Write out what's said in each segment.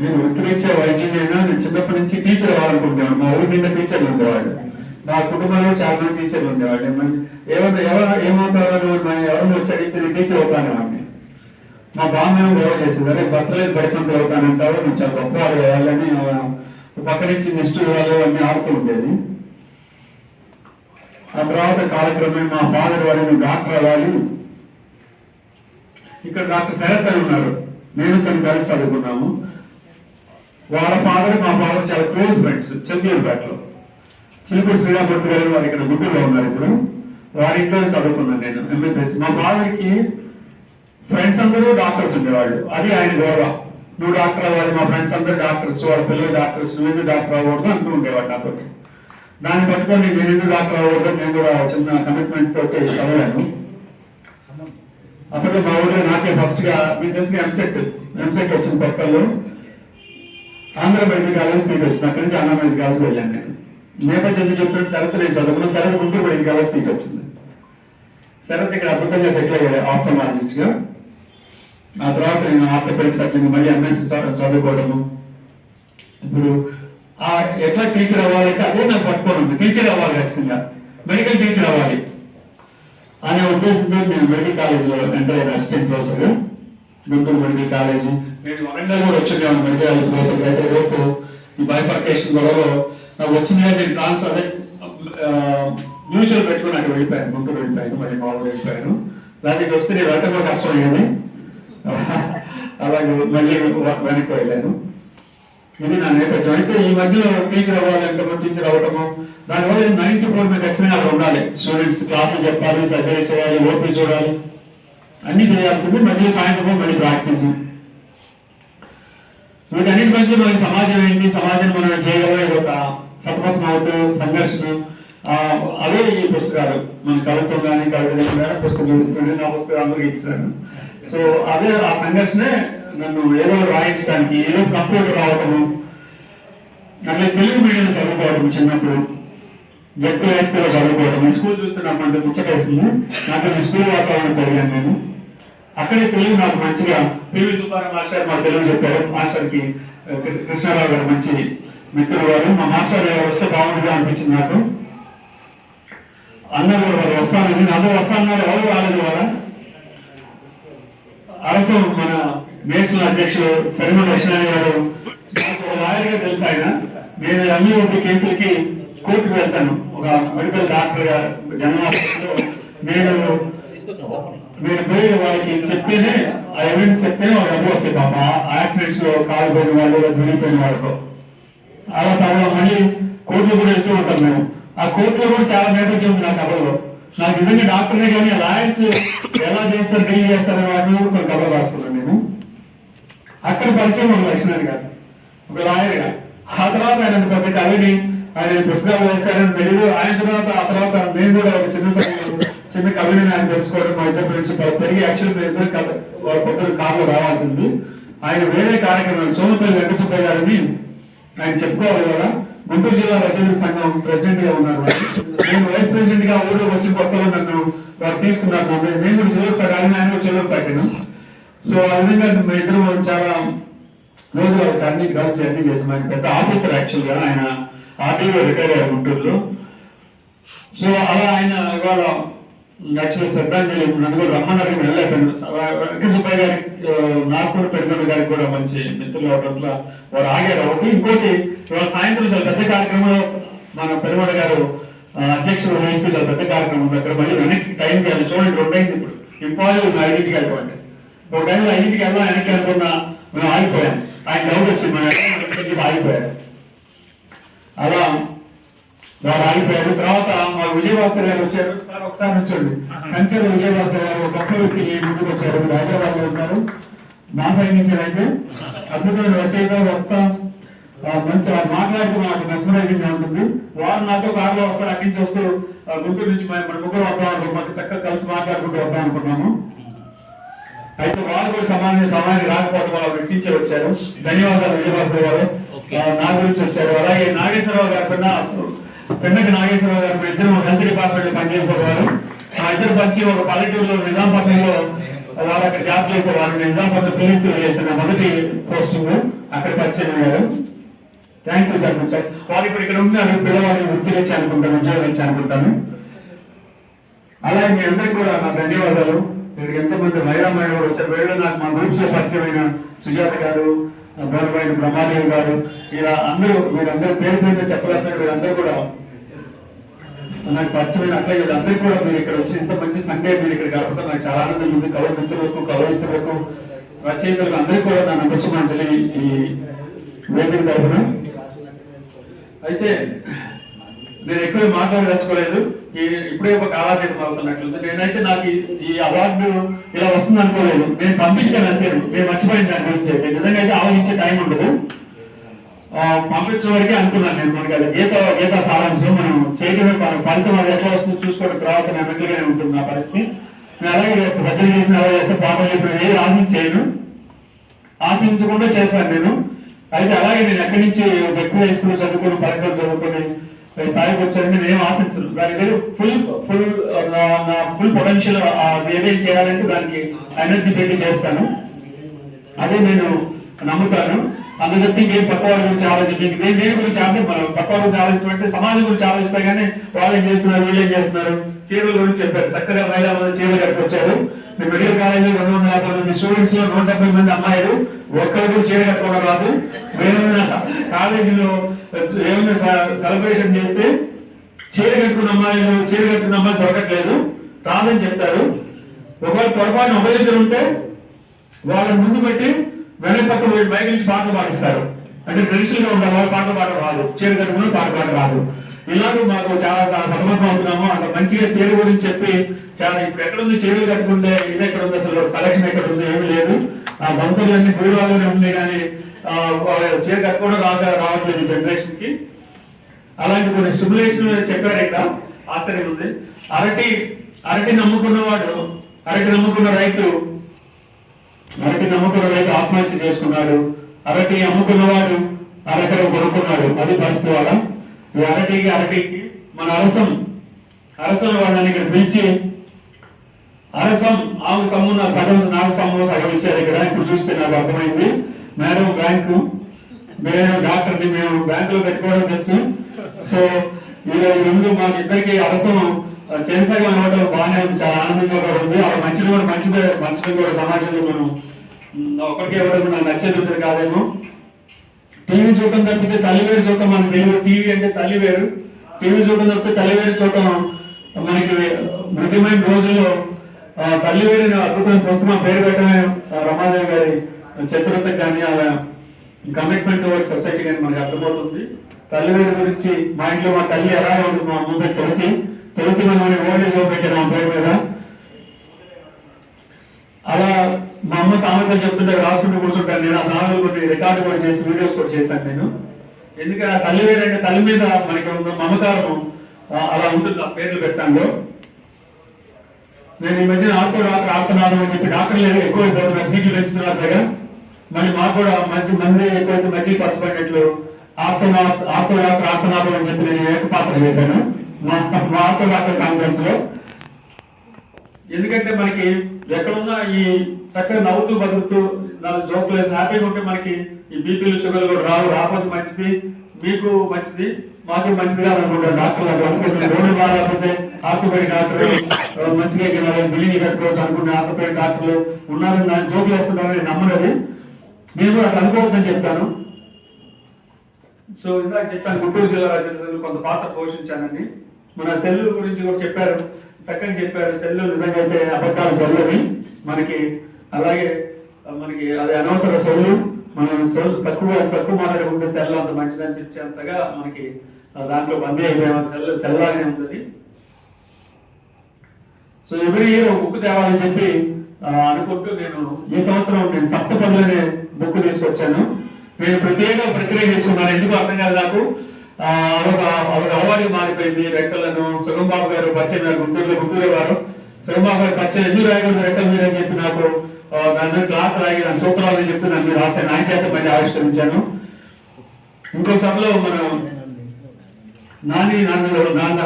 నేను వృత్తిరీత్యా వైద్యం నేను చిన్నప్పటి నుంచి టీచర్ అవ్వాలనుకుంటున్నాను. మా ఊరి నిండా టీచర్లు ఉండేవాడు. నా కుటుంబంలో చాలా మంది టీచర్లు ఉండేవాడు మరి ఎవరు ఎవరు ఏమవుతారో ఎవరు మనం వచ్చి అడిగితే నేను టీచర్ అవుతాను వాడిని మా బామ్మ గొడవ చేసేది? అరే బతలేదు బయటకు అవుతానంటావు నువ్వు చాలా గొప్ప వాళ్ళని వేయాలని పక్క నుంచి నెక్స్ట్ వాళ్ళు అన్ని ఆడుతూ ఉండేది. ఆ తర్వాత కాలక్రమే మా ఫాదర్ వాళ్ళని నువ్వు డాక్టర్ అవ్వాలి. ఇక్కడ డాక్టర్ శరత్ అని ఉన్నారు. నేను తను కలిసి చదువుకున్నాము. వాళ్ళ ఫాదర్ మా ఫాదర్ చాలా క్లోజ్ ఫ్రెండ్స్ చంద్రపేటలో చిలుకూరు శ్రీరామూర్తి గారు వారు ఇక్కడ గుంటూరులో ఉన్నారు ఇప్పుడు. వారి ఇంట్లో చదువుకున్నాను నేను ఎంబీబీఎస్ మా ఫాదర్కి ఫ్రెండ్స్ అందరూ డాక్టర్స్ ఉండేవాళ్ళు. అది ఆయన గౌరవ. నువ్వు డాక్టర్ అవ్వాలి మా ఫ్రెండ్స్ అందరూ డాక్టర్స్ వాళ్ళ పిల్లలు డాక్టర్స్ నువ్వు డాక్టర్ అవ్వకూడదు అంటూ ఉండేవాడు నాతో దాన్ని పట్టుకొని నేను ఎందుకు డాక్టర్ అవ్వకూడదు నేను కూడా చిన్న కమిట్మెంట్ తోటి చదవలేను అప్పటికే మా ఊళ్ళో నాకే ఫస్ట్గా మీకు తెలిసి ఎంసెట్ ఎంసెట్ వచ్చిన కొత్తలో ఆంధ్ర మెడికల్ కాలేజ్ సీట్ వచ్చింది అక్కడి నుంచి ఆంధ్ర మెడికల్ కాలేజ్ వెళ్ళాను నేను. నేపథ్యం చెప్తున్న చెప్తుంటే శరత్ నేను చదువుకున్న Sarath Guntur medical college seat వచ్చింది. శరత్ ఇక్కడ అద్భుతంగా సెటిల్ అయ్యాడు ఆప్థమాలజిస్ట్గా. ఆ తర్వాత నేను ఆర్థోపెడిక్ సర్జన్ మళ్ళీ ఎంఎస్ చదువుకోవడము. ఇప్పుడు ఆ ఎట్లా టీచర్ అవ్వాలంటే అదే నాకు పట్టుకోను టీచర్ అవ్వాలి ఖచ్చితంగా. మెడికల్ టీచర్ అవ్వాలి. అనే ఉద్దేశంతో నేను మెడికల్ కాలేజ్లో ఎంటర్ అయిన assistant professor Guntur medical college నేను వరంగల్ కూడా వచ్చున్నాను మెడికల్ కాలేజ్ అయితే రేపు ఈ బైఫర్కేషన్ గొడవలో. నాకు వచ్చిన నేను ట్రాన్స్ఫర్ అదే మ్యూచువల్ పెట్టుకుని అక్కడ వెళ్ళిపోయాను గుంటూరు వెళ్ళిపోయాను మరి మామూలు వెళ్ళిపోయాను. దానికి వస్తే నేను వెళ్ళటం కష్టం అయ్యేది అలాగే మళ్ళీ వెనక్కి వెళ్ళాను. ఇది నా నేపథ్యం. అయితే ఈ మధ్యలో టీచర్ అవ్వాలంటే టీచర్ అవ్వటము? దానివల్ల నైన్టీ ఫోర్ మీద ఖచ్చితంగా అక్కడ ఉండాలి. స్టూడెంట్స్ క్లాసులు చెప్పాలి సర్జరీ చేయాలి ఓపీ చూడాలి. అన్ని చేయాల్సింది. మధ్యలో సాయంత్రం మళ్ళీ ప్రాక్టీస్ వీటన్నిటి మధ్యలో మనకి సమాజం ఏంటి? సమాజం మనం చేయగలిగే ఒక సతమతం అవుతూ సంఘర్షణ. అదే అవే ఈ పుస్తకాలు. మన కవిత్వం కానీ కవిత కానీ పుస్తకం చూపిస్తుండే నా పుస్తకం అందరికీ ఇచ్చాను. సో అదే ఆ సంఘర్షణే నన్ను ఏదో రాయించడానికి ఏదో కంప్యూటర్ రావటము నన్ను తెలుగు మీడియం చదువుకోవడం చిన్నప్పుడు జట్టు హై స్కూల్లో చదువుకోవడం స్కూల్ చూస్తున్నప్పుడు నాకు అంత నాకు స్కూల్ వాతావరణం పెరిగాను నేను. అక్కడే తెలుగు నాకు మంచిగా. పివి సుబ్బారావు మాస్టర్ మా తెలుగు చెప్పారు. మాస్టర్కి కృష్ణారావు గారు మంచి మిత్రులు గారు మా మాస్టర్ గారు వస్తే బాగుంటుంది అనిపించింది నాకు. అందరూ కూడా వారు వస్తానండి. అందరూ వస్తానన్నారు. ఎవరు రాలేదు వాళ్ళ అరసం మన నేషనల్ అధ్యక్షుడు పెరుమ లక్ష్మణ్ గారు. లాయర్గా తెలుసు ఆయన. నేను ఎంఈఓపి కేసులకి కోర్టుకు వెళ్తాను. ఒక మెడికల్ డాక్టర్గా నేను మీరు పోయి వాళ్ళకి చెప్తేనే ఆ ఎవిడెన్స్ చెప్తేనే వాళ్ళు డబ్బు వస్తాయి పాప యాక్సిడెంట్స్లో కాలు పోయిన వాళ్ళు విడిపోయిన వాళ్ళతో. అలా సగం మళ్ళీ కోర్టులో కూడా వెళ్తూ ఉంటాం మేము. ఆ కోర్టులో కూడా చాలా నేపథ్యం ఉంది నా కథలో నాకు నిజంగా డాక్టర్నే కానీ లాయర్స్ ఎలా చేస్తారు డీల్ చేస్తారు వాటిని కూడా కొన్ని కథలు రాసుకున్నాను నేను అక్కడ పరిచయం ఉంది లక్ష్మణ్ గారు. ఒక లాయర్గా ఆ తర్వాత ఆయన పెద్ద కవిని ఆయన పుస్తకాలు వేస్తారని తెలియదు ఆయన తర్వాత ఆ తర్వాత నేను కూడా ఒక చిన్న సమయంలో చిన్న కవిని ఆయన తెలుసుకోవడం మా ఇద్దరు ఫ్రెండ్స్ పెరిగి యాక్చువల్ మేము ఇద్దరు కథ కార్లో రావాల్సింది. ఆయన వేరే కార్యక్రమం సోమపల్లి వెంకటసుబ్బయ్య గారిని ఆయన చెప్పుకోవాలి కదా గుంటూరు జిల్లా రచయిత సంఘం ప్రెసిడెంట్గా ఉన్నారు నేను వైస్ ప్రెసిడెంట్గా ఊళ్ళో వచ్చిన కొత్తలో నన్ను వారు తీసుకున్నారు నేను కూడా చిల్లూరుపేట ఆయన ఆయన కూడా చిల్లూరుపేటను సో ఆ విధంగా మా ఇద్దరు చాలా రోజులు అన్ని కలిసి అన్ని చేసాం. ఆయన పెద్ద ఆఫీసర్ యాక్చువల్గా ఆయన ఆర్టీఓ రిటైర్ అయ్యారు గుంటూరులో. సో అలా ఆయన ఇవాళ యాక్చువల్గా శ్రద్ధాంజలి నన్ను కూడా రమ్మన్నారు నేను వెళ్ళలేకపోయాను. వెంకట సుబ్బయ్య గారి నాకు కూడా గారికి కూడా మంచి మిత్రులు అవడంలో వారు ఆగారు. ఒకటి ఇంకోటి ఇవాళ సాయంత్రం చాలా పెద్ద కార్యక్రమంలో మన పెరుమడ గారు అధ్యక్షుడు వహిస్తూ చాలా పెద్ద కార్యక్రమం దగ్గర మళ్ళీ వెనక్కి టైం కాదు చూడండి రెండు అయింది ఇప్పుడు ఇంపాసిబుల్ ఐదింటికి వెళ్ళిపోండి ఒక టైంలో ఐదింటికి వెళ్ళాం వెనక్కి అనుకున్నా మేము ఆగిపోయాం. ఆయన డౌట్ వచ్చింది మన ఆగిపోయారు. అలా వారు ఆగిపోయారు తర్వాత మా విజయభాస్కర్ గారు వచ్చారు. సార్ ఒకసారి నుంచోండి. కంచెల విజయభాస్కర్ గారు గొప్ప వ్యక్తి ముందుకు వచ్చారు. హైదరాబాద్లో ఉన్నారు. నా సైడ్ నుంచి అయితే అద్భుతమైన రచయిత వక్త మంచి మాట్లాడుతూ నాకు మెస్మరైజింగ్గా ఉంటుంది. వారు నాతో కారులో వస్తారు అక్కడి నుంచి వస్తూ ఆ, గుంటూరు నుంచి మన ముగ్గురు వద్దాం మాకు చక్కగా కలిసి మాట్లాడుకుంటూ వద్దాం అనుకున్నాము. అయితే వారు కూడా సమాన సమయానికి రాకపోవడం వల్ల వ్యక్తించే వచ్చారు. ధన్యవాదాలు విజయభాస్కర్ గారు. నా గురించి వచ్చారు. అలాగే నాగేశ్వరరావు గారు కన్నా పెన్నకి నాగేశ్వరరావు గారు మా ఇద్దరు హెల్త్ డిపార్ట్మెంట్లో పనిచేసేవారు. మా ఇద్దరు పంచి ఒక పల్లెటూరులో నిజాంపట్నంలో వారు అక్కడ జాబ్ చేసేవారు. నిజాంపట్నం పోలీసులు చేసిన మొదటి పోస్టింగ్ అక్కడ పరిచయం అయ్యారు. థ్యాంక్ యూ సార్ సార్ వారు ఇప్పుడు ఇక్కడ ఉన్నారు. పిల్లవాడిని వృత్తి వచ్చి అనుకుంటాను ఉద్యోగం వచ్చి అనుకుంటాను. అలాగే మీ అందరికి కూడా నా ధన్యవాదాలు. ఇక్కడికి ఎంతమంది వైరామాయణ కూడా వచ్చారు. వీళ్ళు నాకు మా గ్రూప్స్లో పరిచయమైన సుజాత గారు బోరబాయిన బ్రహ్మాదేవి గారు ఇలా అందరూ వీరందరూ పేరు పేరు చెప్పలేకపోయిన వీరందరూ కూడా నాకు పరిచయమైన అట్లా వీళ్ళందరూ కూడా మీరు ఇక్కడ వచ్చి ఇంత మంచి సండే మీరు ఇక్కడ గడపడం నాకు చాలా ఆనందం ఉంది. కవల మిత్రులకు కవయిత్రులకు రచయితలకు అందరికీ కూడా నా నమస్సుమాంజలి ఈ వేదిక తరఫున. అయితే నేను ఎక్కువ మాట్లాడదలుచుకోలేదు. ఇప్పుడే ఒక కాలాతీతం అవుతున్నట్లుంది. నేనైతే నాకు ఈ- అవార్డు ఇలా వస్తుంది అనుకోలేదు నేను పంపించాను అంతే. నేను మర్చిపోయింది దాని గురించి. నిజంగా అయితే ఆలోచించే టైం ఉండదు. ఆ, పంపించిన వరకే అనుకున్నాను నేను మనకి అది. గీత గీత సారాంశం మనం చేయడమే మన ఫలితం అది ఎట్లా వస్తుందో చూసుకోవడం తర్వాత నేను ఉంటుంది నా పరిస్థితి. నేను అలాగే చేస్తాను సర్జరీ చేసిన అలాగే చేస్తే. పాపం చెప్పిన ఏది ఆశించేయను. ఆశించకుండా చేశాను నేను. అయితే అలాగే నేను ఎక్కడి నుంచి ఎక్కువ వేసుకుని చదువుకుని పరీక్షలు చదువుకుని స్థాయికి వచ్చాను నేను ఏం ఆశించను. దాని మీద ఫుల్ ఫుల్ ఫుల్ పొటెన్షియల్ ఏదైతే చేయాలంటే దానికి ఎనర్జీ పెట్టి చేస్తాను. అదే నేను నమ్ముతాను. అందుకని మీరు పక్క వాళ్ళ గురించి ఆలోచించండి దేని దేని గురించి అంటే మనం పక్క వాళ్ళ గురించి ఆలోచించమంటే సమాజం గురించి ఆలోచిస్తే కానీ వాళ్ళు ఏం చేస్తున్నారు? వీళ్ళు ఏం చేస్తున్నారు? చీరల గురించి చెప్పారు. చక్కగా మహిళా మంది చీరలు వచ్చారు. మీ మెడికల్ కాలేజీలో రెండు వందల యాభై మంది స్టూడెంట్స్లో నూట డెబ్బై మంది అమ్మాయిలు. ఒక్కరు కూడా చీర కట్టుకోవడం రాదు. వేరేమైనా కాలేజీలో ఏమైనా సెలబ్రేషన్ చేస్తే చీర కట్టుకున్న అమ్మాయిలు చీర కట్టుకున్న అమ్మాయిలు దొరకట్లేదు. రాదని చెప్తారు. ఒకవేళ పొరపాటున ఒక దగ్గర ఉంటే వాళ్ళని ముందు పెట్టి వెనక పక్క బయట నుంచి పాటలు పాటిస్తారు అంటే ట్రెడిషనల్గా ఉండాలి వాళ్ళు పాటలు పాట రాదు చీర కట్టుకున్న పాట పాట రాదు ఇలాగ మాకు చాలా సమర్థం అవుతున్నాము. అంత మంచిగా చీర గురించి చెప్పి చాలా ఇప్పుడు ఎక్కడ ఉంది చీరలు కట్టుకుంటే ఇది ఎక్కడ ఉంది అసలు? సెలక్షన్ ఎక్కడ ఉంది ఏమీ లేదు. ఆ బంతులన్నీ గురువాలోనే ఉంది కానీ ఆ, కూడా రాక రావట్లేదు ఈ జనరేషన్కి అలాంటి కొన్ని సిమ్యులేషన్ చెప్పారు ఇక్కడ. ఆశ్చర్యం ఉంది. అరటి అరటి నమ్ముకున్నవాడు అరటి నమ్ముకున్న రైతు అరటి నమ్ముకున్న రైతు ఆత్మహత్య చేసుకున్నాడు. అరటి అమ్ముకున్నవాడు అరకరం కొనుక్కున్నాడు. అది పరిస్థితి వాళ్ళ. ఈ అరటికి అరటికి మన అరసం అరసం వాళ్ళని ఇక్కడ పిలిచి అరసం ఆమె సమ్మున్న సగం నాకు సమ్ము సగం ఇచ్చారు ఇక్కడ. ఇప్పుడు చూస్తే నాకు అర్థమైంది. మేడం బ్యాంకు మేము డాక్టర్ని మేము బ్యాంకులో పెట్టుకోవడం తెలుసు. సో వీళ్ళ ముందు మాకు ఇద్దరికి అవసరం. చేసాగా అనడం బాగానే ఉంది. చాలా ఆనందంగా కూడా ఉంది. అలా మంచిది కూడా మంచిదే. మంచిది కూడా సమాజంలో మనం ఒకరికి ఇవ్వడం నాకు నచ్చేది ఉంటుంది కాదేమో. టీవీ చూడటం తప్పితే తల్లి వేరు చూడటం మనకు తెలియదు. టీవీ అంటే తల్లి వేరు. టీవీ చూడటం తప్పితే తల్లి వేరు చూడటం మనకి మృతమైన రోజుల్లో తల్లి వేరు అనే అద్భుతమైన పుస్తకం పేరు పెట్టడమే రమాదేవి గారి చతురత కానీ అలా కమిట్మెంట్ టువర్డ్ సొసైటీ కానీ మనకి అర్థమవుతుంది. తల్లి వేరు గురించి మా ఇంట్లో మా తల్లి ఎలా ఉంది మా ముందే తెలిసి తులసి తులసి మనం ఓల్డ్ ఏజ్లో పెట్టాను ఆ పేరు మీద. అలా మా అమ్మ సామెతలు చెప్తుంటే రాసుకుంటూ కూర్చుంటాను నేను. ఆ సామెతలు కొన్ని రికార్డు కూడా చేసి వీడియోస్ కూడా చేశాను నేను. ఎందుకంటే ఆ తల్లి వేరంటే తల్లి మీద మనకి ఉన్న మమకారం అలా ఉంటుంది. ఆ పేర్లు పెట్టాను. నేను ఈ మధ్యన ఆర్కో డాక్టర్ ఆడుతున్నాను అని చెప్పి డాక్టర్లు ఎక్కువ సీట్లు పెంచుతున్నారు దగ్గర మరి మాకు కూడా మంచి మంది ఎక్కువైతే మంచి పరచబడినట్లు ఆర్తో ఆత్మ డాక్టర్ అని చెప్పి నేను ఏకపాత్ర చేశాను మా మా ఆర్తో కాన్ఫరెన్స్లో. ఎందుకంటే మనకి ఎక్కడున్నా ఈ చక్కగా నవ్వుతూ బతుకుతూ నాలుగు జోకులు వేసి హ్యాపీగా ఉంటే మనకి ఈ బీపీలు షుగర్లు కూడా రావు. రాకపోతే మంచిది. మీకు మంచిది. మాకు మంచిది అని అనుకుంటారు డాక్టర్లు అక్కడ అనుకుంటున్నారు రోడ్డు బాగాలేకపోతే ఆర్థోపెడిక్ డాక్టర్ ఆ, మంచిగా బిల్లింగ్ కట్టుకోవచ్చు అనుకునే ఆర్థోపెడిక్ డాక్టర్లు ఉన్నారని దాన్ని జోకులు వేస్తుంటారని నమ్మనది నేను కూడా అది అనుకోవద్దని చెప్తాను. సో ఇందాక చెప్పాను గుంటూరు జిల్లా రచయితలు కొంత పాత్ర పోషించానని. మన సెల్లు గురించి కూడా చెప్పారు చక్కగా చెప్పారు. సెల్లు నిజంగా అయితే అబద్ధాలు చల్లని మనకి అలాగే మనకి అది అనవసర సొల్లు. మనం సొల్లు తక్కువ తక్కువ మాట్లాడుకుంటే సెల్ అంత మంచిది అనిపించేంతగా మనకి దాంట్లో బందీ అయిపోయాం. సెల్ సెల్లానే ఉంటుంది. సో ఎవ్రీ ఇయర్ ఒక బుక్ తేవాలని చెప్పి అనుకుంటూ నేను ఈ సంవత్సరం నేను సప్త పనులనే బుక్ తీసుకొచ్చాను. నేను ప్రత్యేక ప్రక్రియ తీసుకున్నాను. ఎందుకు అర్థం కాదు నాకు. ఒక ఒక అలవాటు మారిపోయింది. రెక్కలను సుగంబాబు గారు పరిచయం గారు గుంటూరులో గుంటూరు వారు సుగంబాబు గారు పరిచయం ఎందుకు రాయకూడదు రెక్కల మీద అని చెప్పి నాకు దాని క్లాస్ రాయి దాని సూత్రాలు అని నన్ను రాశాను. ఆయన చేత మళ్ళీ ఆవిష్కరించాను. ఇంకో సభలో మనం నాని నాన్న నాన్న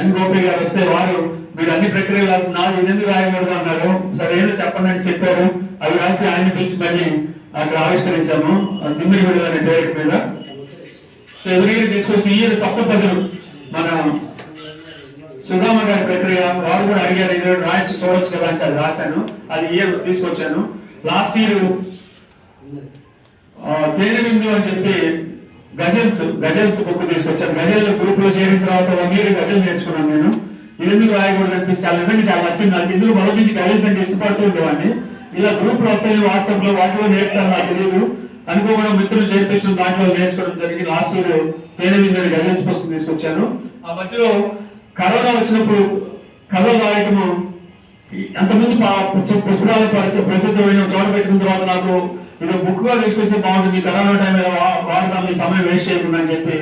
ఎన్ గోపి గారు వస్తే వారు మీరు అన్ని ప్రక్రియలు రాసి నాది ఎందుకు రాయకూడదు అన్నారు. సరే ఏదో చెప్పండి అని చెప్పారు. అవి రాసి ఆయన పిలిచి మళ్ళీ అక్కడ ఆవిష్కరించాము. ఆ తిమ్మిడి విడుదల అనే డైరెక్ట్ మీద. సో ఎవరి తీసుకొచ్చి ఈ సప్తపదులు మన సుధామ గారి ప్రక్రియ వారు కూడా అడిగారు ఇది రాయించి చూడొచ్చు కదా అంటే అది రాశాను. అది ఇయర్ తీసుకొచ్చాను. లాస్ట్ ఇయర్ తేనె బిందు అని చెప్పి గజల్స్ గజల్స్ బుక్ తీసుకొచ్చాను గజల్ గ్రూప్లో చేరిన తర్వాత వన్ ఇయర్ గజల్ నేర్చుకున్నాను నేను. ఇది ఎందుకు రాయకూడదు అనిపించి చాలా నిజంగా చాలా నచ్చింది. నాకు ఇందులో మొదటి నుంచి గజల్స్ అంటే ఇష్టపడుతూ ఉండేవాడిని. ఇలా గ్రూప్లో వస్తాయి వాట్సాప్లో వాటిలో నేర్పుతాను నాకు తెలియదు అనుకోకుండా మిత్రులు చేర్పించిన దాంట్లో నేర్చుకోవడం జరిగింది. లాస్ట్ తేనె మీద అనే పుస్తకం తీసుకొచ్చాను. ఆ మధ్యలో కరోనా వచ్చినప్పుడు కథలు రాయటము ఎంతమంది పుస్తకాలు ప్రసిద్ధమైన చోట పెట్టిన తర్వాత నాకు ఇది బుక్గా తీసుకొస్తే బాగుంటుంది. కరోనా టైం వాడతాం మీ సమయం వేస్ట్ చేయకుండా అని చెప్పి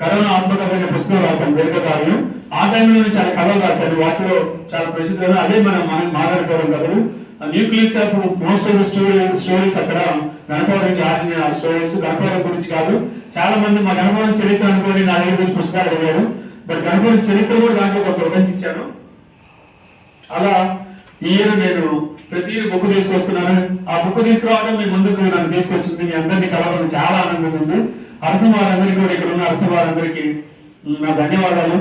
కరోనా ఆత్మకమైన పుస్తకం రాశాను దీర్ఘకాలం ఆ టైంలో నేను చాలా కథలు రాశాను. వాటిలో చాలా ప్రసిద్ధమైన అదే మనం మనం మాట్లాడుకోవడం కథలు. Nucleus of most of the story stories అక్కడ గణపవరం రాసిన స్టోరీస్ గణపవరం గురించి కాదు. చాలా మంది మా గణపవరం చరిత్ర అనుకోని నా దగ్గర గురించి పుస్తకాలు అడిగారు. బట్ గణపవరం చరిత్ర కూడా దాంట్లో కొంత ఉల్లంఘించాను అలా ఈ ఇయర్ నేను ప్రతి బుక్ తీసుకొస్తున్నాను. ఆ బుక్ తీసుకురావడం మీ ముందుకు నన్ను తీసుకొచ్చింది. మీ అందరినీ కలవడం చాలా ఆనందంగా ఉంది. అరసం వారందరికీ కూడా ఇక్కడ ఉన్న అరసం వారందరికీ నా ధన్యవాదాలు.